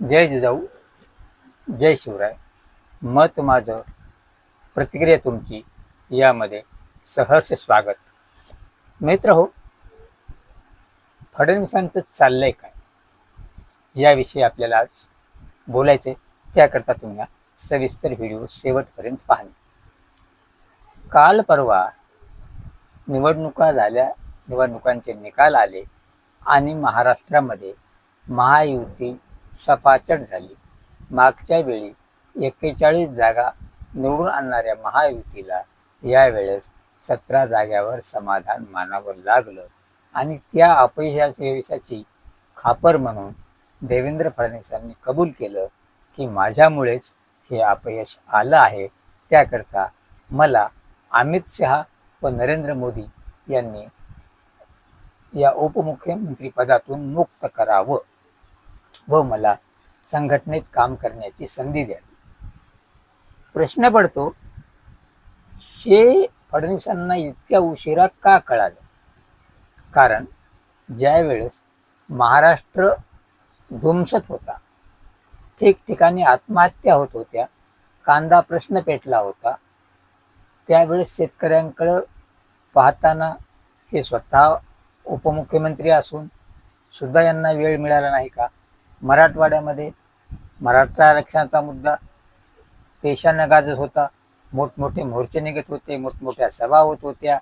जय जिजाऊ जय शिवराय. मत माझं प्रतिक्रिया तुमची यामध्ये सहर्ष स्वागत. मित्र हो फडणवीसांचं चाललंय काय? याविषयी आपल्याला आज बोलायचे त्याकरता तुम्ही सविस्तर व्हिडिओ शेवटपर्यंत पाहणे काल परवा निवडणुका झाल्या निवडणुकांचे निकाल आले आणि महाराष्ट्रामध्ये महायुती सफाचट झाली. मागच्या वेळी एक्केचाळीस जागा निवडून आणणाऱ्या महायुतीला यावेळेस सतरा जाग्यावर समाधान मानावं लागलं आणि त्या अपयशाची खापर म्हणून देवेंद्र फडणवीसांनी कबूल केलं की माझ्यामुळेच हे अपयश आलं आहे. त्याकरता मला अमित शहा व नरेंद्र मोदी यांनी या उपमुख्यमंत्रीपदातून मुक्त करावं. व मला संघटनेत काम करण्याची संधी द्यावी प्रश्न पडतो शे फडणवीसांना इतक्या उशिरा का कळालं? कारण ज्यावेळेस महाराष्ट्र धुमसत होता ठिकठिकाणी आत्महत्या होत होत्या कांदा प्रश्न पेटला होता त्यावेळेस शेतकऱ्यांकडं पाहताना हे स्वतः उपमुख्यमंत्री असून सुद्धा यांना वेळ मिळाला नाही का? मराठवाड्यामध्ये मराठा आरक्षणाचा मुद्दा पेशानं गाजत होता. मोठमोठे मोर्चे निघत होते मोठमोठ्या सभा होत होत्या.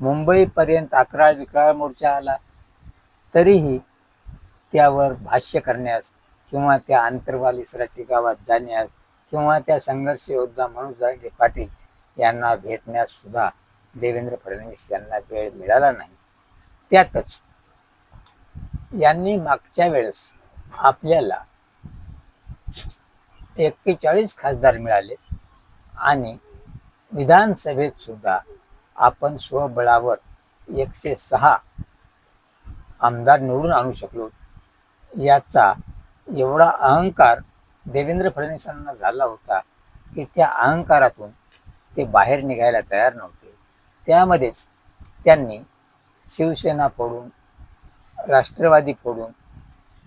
मुंबईपर्यंत अकराळ विकराळ मोर्चा आला. तरीही त्यावर भाष्य करण्यास किंवा त्या आंतरवाली सराटी गावात जाण्यास किंवा त्या संघर्ष योद्धा म्हणून जागे पाटील यांना भेटण्यास सुद्धा देवेंद्र फडणवीस यांना वेळ मिळाला नाही. त्यातच यांनी मागच्या वेळेस आपल्याला एक्केचाळीस खासदार मिळाले आणि विधानसभेत सुद्धा आपण स्वबळावर एकशे सहा आमदार निवडून आणू शकलो याचा एवढा अहंकार देवेंद्र फडणवीसांना झाला होता की त्या अहंकारातून ते बाहेर निघायला तयार नव्हते. त्यामध्येच त्यांनी शिवसेना फोडून राष्ट्रवादी फोडून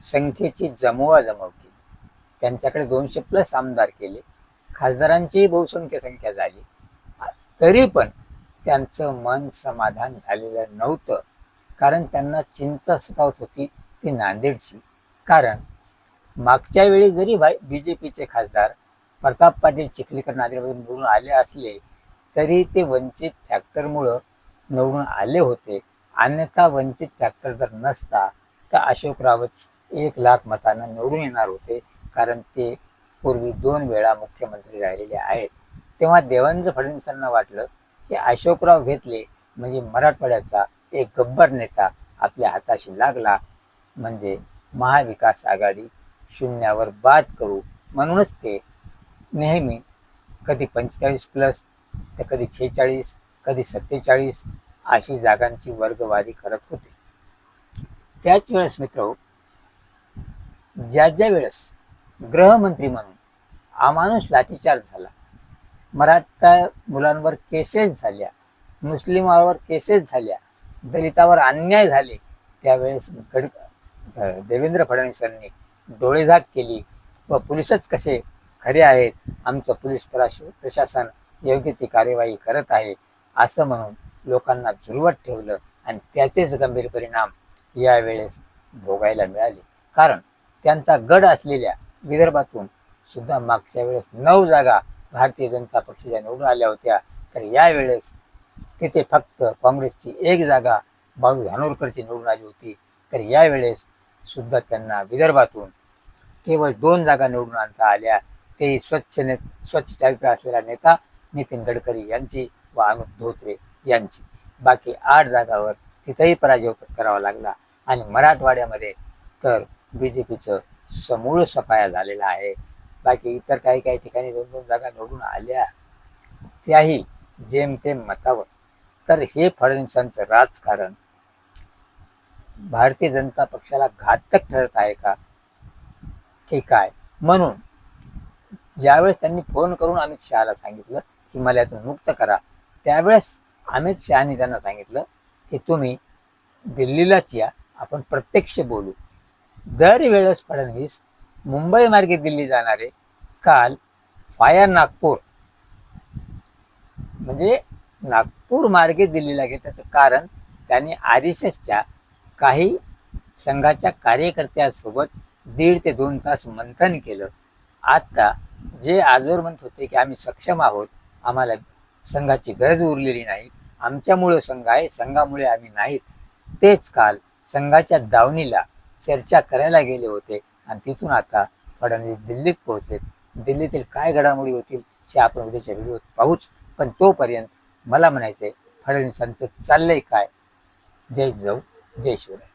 संख्येची जमवाजमव केली त्यांच्याकडे दोनशे प्लस आमदार केले. खासदारांचीही बहुसंख्य संख्या झाली. तरी पण त्यांचं मन समाधान झालेलं नव्हतं. कारण त्यांना चिंता सतावत होती ती नांदेडची. कारण मागच्या वेळी जरी बी जे पीचे खासदार प्रताप पाटील चिखलीकर नांदेडमधून निवडून आले असले तरी ते वंचित फॅक्टरमुळं निवडून आले होते. अन्यथा वंचित फॅक्टर जर नसता तर अशोक रावत एक लाख मतांना निवडून येणार होते कारण ते पूर्वी दोन वेळा मुख्यमंत्री राहिलेले आहेत. तेव्हा देवेंद्र फडणवीसांना वाटलं की अशोकराव घेतले म्हणजे मराठवाड्याचा एक गब्बर नेता आपल्या हाताशी लागला. म्हणजे महाविकास आघाडी शून्यावर बाद करू म्हणूनच ते नेहमी कधी पंचेचाळीस प्लस तर कधी छेचाळीस कधी सत्तेचाळीस अशी जागांची वर्गवारी करत होते. त्याच वेळेस मित्र ज्या ज्या वेळेस गृहमंत्री म्हणून अमानुष लाठीचार्ज झाला मराठा मुलांवर केसेस झाल्या मुस्लिमावर केसेस झाल्या दलितावर अन्याय झाले त्यावेळेस गड देवेंद्र फडणवीसांनी डोळेझाक केली. व पोलिसच कसे खरे आहेत? आमचं पोलीस प्रश प्रशासन योग्य ती कार्यवाही करत आहे असं म्हणून लोकांना झुलवत ठेवलं आणि त्याचेच गंभीर परिणाम यावेळेस भोगायला मिळाले. कारण त्यांचा गड असलेल्या विदर्भातून सुद्धा मागच्या वेळेस नऊ जागा भारतीय जनता पक्षाच्या निवडून आल्या होत्या. तर यावेळेस तिथे फक्त काँग्रेसची एक जागा बाळू धानोरकरची निवडून आली होती. तर यावेळेस सुद्धा त्यांना विदर्भातून केवळ दोन जागा निवडून आणता आल्या. ते स्वच्छ ने स्वच्छ चारित्र असलेला नेता नितीन गडकरी यांची व अनुप धोत्रे यांची. बाकी आठ जागावर तिथंही पराजय करावा लागला. आणि मराठवाड्यामध्ये तर बी जे पीचं समूळ सफाया झालेला आहे. बाकी इतर काही काही ठिकाणी दोन दोन जागा निवडून आल्या. त्याही जेमतेम मतावर. तर हे फडणवीसांचं राजकारण भारतीय जनता पक्षाला घातक ठरत आहे का? की काय? म्हणून ज्यावेळेस त्यांनी फोन करून अमित शहाला सांगितलं की मला याचं मुक्त करा त्यावेळेस अमित शहानी त्यांना सांगितलं की तुम्ही दिल्लीलाच या आपण प्रत्यक्ष बोलू. दरवेळेस फडणवीस मुंबई मार्गे दिल्ली जाणारे काल फायर नागपूर. म्हणजे नागपूर मार्गे दिल्लीला घेतल्याचं त्याचं कारण त्यांनी आर एस एसच्या काही संघाच्या कार्यकर्त्यासोबत दीड ते दोन तास मंथन केलं. आता जे आजवर म्हणत होते की आम्ही सक्षम आहोत आम्हाला संघाची गरज उरलेली नाही आमच्यामुळे संघ आहे संघामुळे आम्ही नाहीत तेच काल संघाच्या दावणीला चर्चा करायला गेले होते. आणि तिथून आता फडणवीस दिल्लीत पोहोचलेत. दिल्लीतील काय घडामोडी होतील हे आपण उद्याच्या व्हिडिओत पाहूच. पण तोपर्यंत मला म्हणायचंय फडणवीसांचं चाललंय काय? जय जाऊ जय शिवराय.